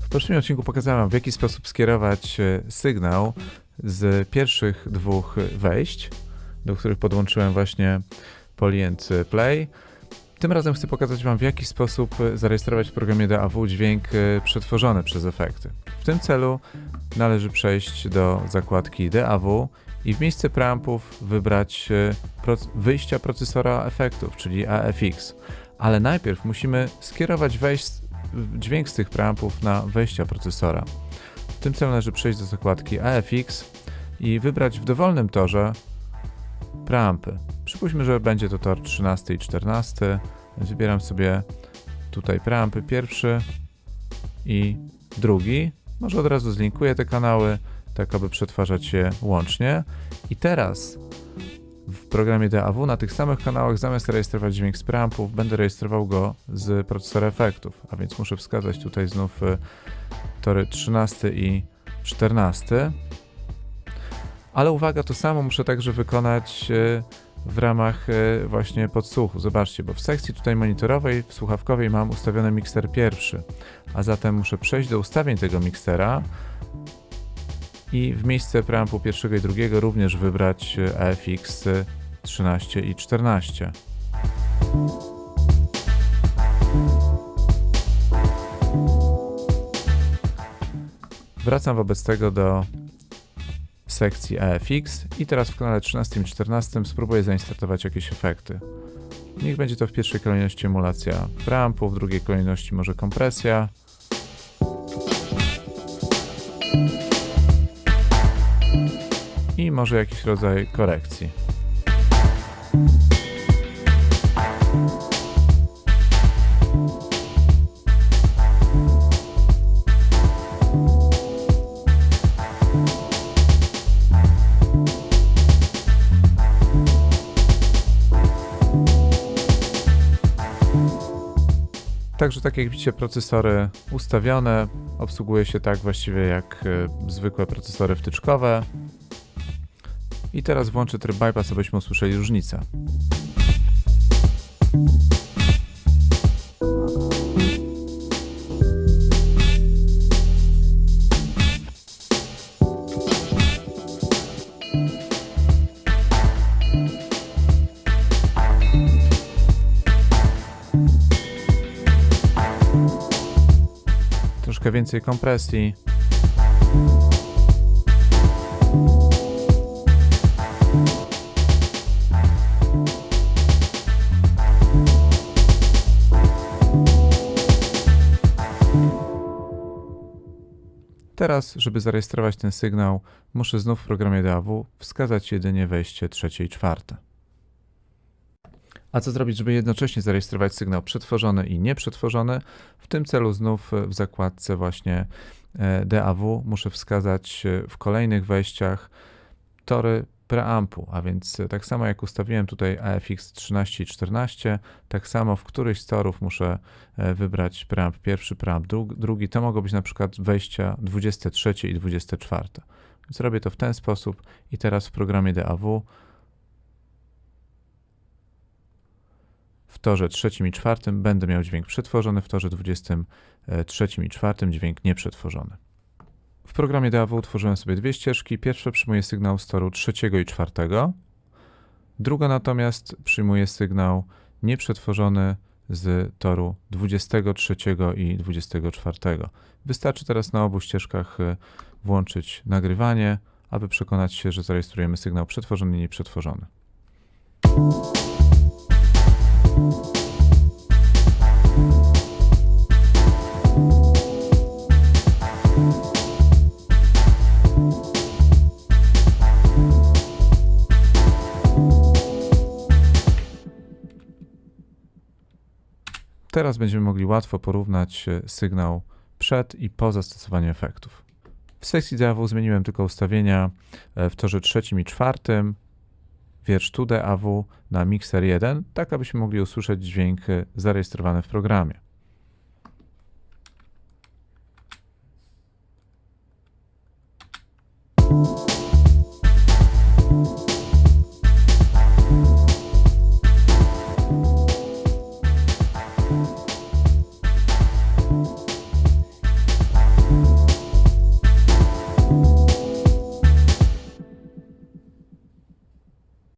W poprzednim odcinku pokazałem, w jaki sposób skierować e, sygnał z pierwszych dwóch wejść, do których podłączyłem właśnie Polyend Play. Tym razem chcę pokazać Wam, w jaki sposób zarejestrować w programie DAW dźwięk e, przetworzony przez efekty. W tym celu należy przejść do zakładki DAW i w miejsce preampów wybrać e, wyjścia procesora efektów, czyli AFX. Ale najpierw musimy skierować dźwięk z tych preampów na wejścia procesora. W tym celu należy przejść do zakładki AFX i wybrać w dowolnym torze preampy. Przypuśćmy, że będzie to tor 13 i 14. Wybieram sobie tutaj preampy pierwszy i drugi. Może od razu zlinkuję te kanały, tak aby przetwarzać je łącznie. I teraz w programie DAW na tych samych kanałach zamiast rejestrować dźwięk z preampów, będę rejestrował go z procesora efektów, a więc muszę wskazać tutaj znów y, tory 13 i 14. Ale uwaga, to samo muszę także wykonać y, w ramach y, właśnie podsłuchu. Zobaczcie, bo w sekcji tutaj monitorowej, w słuchawkowej mam ustawiony mikser pierwszy, a zatem muszę przejść do ustawień tego miksera i w miejsce preampu pierwszego i drugiego również wybrać AFX 13 i 14. Wracam wobec tego do sekcji AFX i teraz w kanale 13 i 14 spróbuję zainstalować jakieś efekty. Niech będzie to w pierwszej kolejności emulacja preampu, w drugiej kolejności może kompresja. Może jakiś rodzaj korekcji. Także tak jak widzicie, procesory ustawione, obsługuje się tak właściwie jak e, zwykłe procesory wtyczkowe. I teraz włączę tryb bypass, abyśmy usłyszeli różnicę. Troszkę więcej kompresji. Teraz, żeby zarejestrować ten sygnał, muszę znów w programie DAW wskazać jedynie wejście trzecie i czwarte. A co zrobić, żeby jednocześnie zarejestrować sygnał przetworzony i nieprzetworzony? W tym celu znów w zakładce właśnie e, DAW muszę wskazać e, w kolejnych wejściach tory preampu, a więc tak samo jak ustawiłem tutaj AFX 13 i 14, tak samo w któryś z torów muszę e, wybrać preamp pierwszy, preamp drugi. To mogą być na przykład wejścia 23 i 24. Więc robię to w ten sposób i teraz w programie DAW w torze trzecim i czwartym będę miał dźwięk przetworzony, w torze 23 i czwartym dźwięk nieprzetworzony. W programie DAW utworzyłem sobie dwie ścieżki. Pierwsza przyjmuje sygnał z toru trzeciego i czwartego, druga natomiast przyjmuje sygnał nieprzetworzony z toru 23 i 24. Wystarczy teraz na obu ścieżkach y, włączyć nagrywanie, aby przekonać się, że zarejestrujemy sygnał przetworzony i nieprzetworzony. Teraz będziemy mogli łatwo porównać e, sygnał przed i po zastosowaniu efektów. W sekcji DAW zmieniłem tylko ustawienia e, w torze trzecim i czwartym, wiersz tu DAW na mikser 1, tak abyśmy mogli usłyszeć dźwięk e, zarejestrowany w programie.